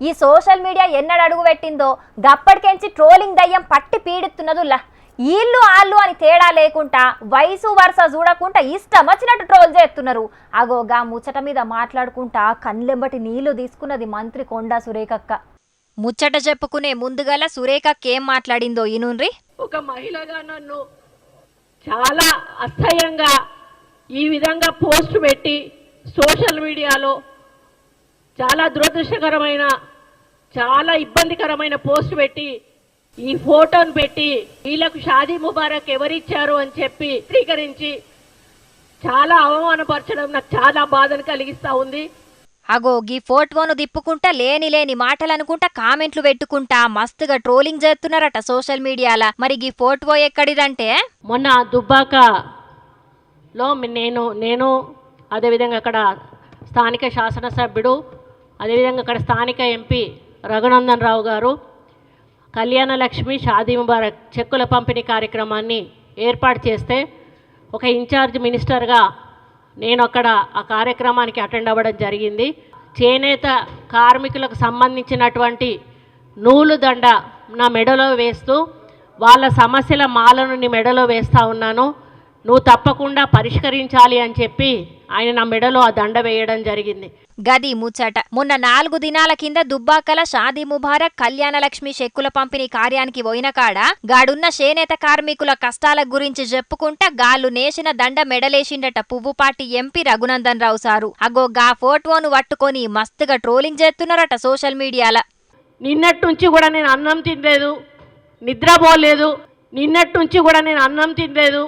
ఈ social media ఎన్నడు అడుగు పెట్టిందో గప్పటికెంచి ట్రోలింగ్ దయ్యం పట్టి పీడిస్తున్నదులా వీళ్ళు ఆళ్ళు అని తేడా లేకుండా వయసు వరుస చూడకుండా ఇష్టం వచ్చినట్టు ట్రోల్ చేస్తున్నారు. అగోగా ముచ్చట మీద మాట్లాడుకుంటా కళ్ళెంబటి నీళ్ళు తీసుకున్నది మంత్రి కొండా సురేఖక్క. ముచ్చట చెప్పుకునే ముందుగల సురేఖక్క ఏం మాట్లాడిందో ఈనుండ్రి ఒక మహిళగా నన్ను చాలా అసహ్యంగా ఈ విధంగా పోస్ట్ పెట్టి సోషల్ మీడియాలో చాలా దురదృష్టకరమైన చాలా ఇబ్బందికరమైన పోస్ట్ పెట్టి ఈ ఫోటోను పెట్టి వీళ్ళకు షాదీ ముబారక్ ఎవరిచ్చారు అని చెప్పి చిత్రీకరించి చాలా అవమానపరచడం నాకు చాలా బాధను కలిగిస్తా ఉంది. అగో గీ ఫోటోను దిప్పుకుంటా లేని లేని మాటలు అనుకుంటా కామెంట్లు పెట్టుకుంటా మస్తుగా ట్రోలింగ్ చేస్తున్నారట సోషల్ మీడియాల. మరి గీ ఫోటో ఎక్కడిదంటే? మొన్న దుబ్బాకలో నేను నేను అదేవిధంగా అక్కడ స్థానిక శాసనసభ్యుడు అదేవిధంగా అక్కడ స్థానిక ఎంపీ రఘునందన్ రావు గారు కళ్యాణ లక్ష్మి షాదీ ముబారక్ చెక్కుల పంపిణీ కార్యక్రమాన్ని ఏర్పాటు చేస్తే ఒక ఇన్ఛార్జ్ మినిస్టర్గా నేను అక్కడ ఆ కార్యక్రమానికి అటెండ్ అవ్వడం జరిగింది. చేనేత కార్మికులకు సంబంధించినటువంటి నూలు దండ నా మెడలో వేస్తూ వాళ్ళ సమస్యల మాలను నీ మెడలో వేస్తూ ఉన్నాను. నువ్వు తప్పకుండా పరిష్కరించాలి అని చెప్పి ఆయన నా మెడలో ఆ దండ వేయడం జరిగింది. గది ముచ్చట. మొన్న నాలుగు దినాల కింద దుబ్బాకల షాదీ ముబారక్ కళ్యాణలక్ష్మి చెక్కుల పంపిణీ కార్యానికి పోయిన కాడ గాడున్న చేనేత కార్మికుల కష్టాల గురించి చెప్పుకుంటా గాళ్ళు నేసిన దండ మెడలేసిండట పువ్వుపాటి ఎంపీ రఘునందన్ రావు సారు. అగో గా ఫోటోను పట్టుకొని మస్తుగా ట్రోలింగ్ చేస్తున్నారట సోషల్ మీడియాల. నిన్నటి నుంచి కూడా నేను అన్నం తినలేదు. నిద్రపోలేదు నిన్నటి నుంచి కూడా నేను అన్నం తినలేదు.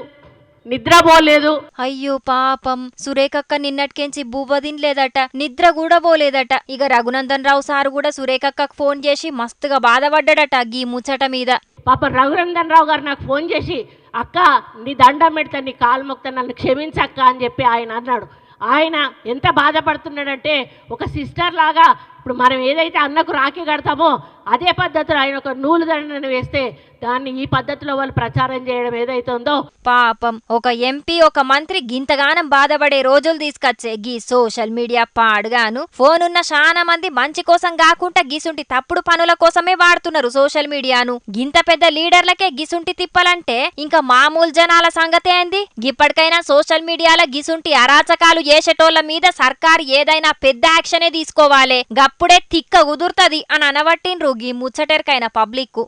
నిద్రపోలేదు అయ్యో పాపం. సురేఖక్క నిన్నటికెంచి బువ్వ తినలేదట నిద్ర కూడా పోలేదట. ఇక రఘునందన్ రావు సారు కూడా సురేఖక్కకు ఫోన్ చేసి మస్తుగా బాధపడ్డాడట గీ ముచ్చట మీద. పాప రఘునందన్ రావు గారు నాకు ఫోన్ చేసి అక్క నీ దండం పెడతా నీ కాలు మొక్తా నన్ను క్షమించక్క అని చెప్పి ఆయన అన్నాడు. ఆయన ఎంత బాధపడుతున్నాడంటే ఒక సిస్టర్ లాగా ఇప్పుడు మనం ఏదైతే అన్నకు రాఖీ కడతామో అదే పద్ధతిలో ఆయన ఒక నూలు దండను వేస్తే దాన్ని ఈ పద్ధతిలో వాళ్ళు ప్రచారం చేయడం ఏదైతే ఉందో పాపం. ఒక ఎంపీ ఒక మంత్రి గింతగానం బాధపడే రోజులు తీసుకొచ్చే గీ సోషల్ మీడియా పాడుగాను. ఫోన్ ఉన్న చాలా మంది మంచి కోసం కాకుండా గిసుంటి తప్పుడు పనుల కోసమే వాడుతున్నారు సోషల్ మీడియాను. గింత పెద్ద లీడర్లకే గిసుంటి తిప్పలంటే ఇంకా మామూలు జనాల సంగతే ఏంది? ఇప్పటికైనా సోషల్ మీడియాలో గిసుంటి అరాచకాలు చేసేటోళ్ళ మీద సర్కార్ ఏదైనా పెద్ద యాక్షనే తీసుకోవాలే. అప్పుడే తిక్క కుదురుతుంది అని అనబట్టిండ్రు గీ ముచ్చటెరకైన పబ్లిక్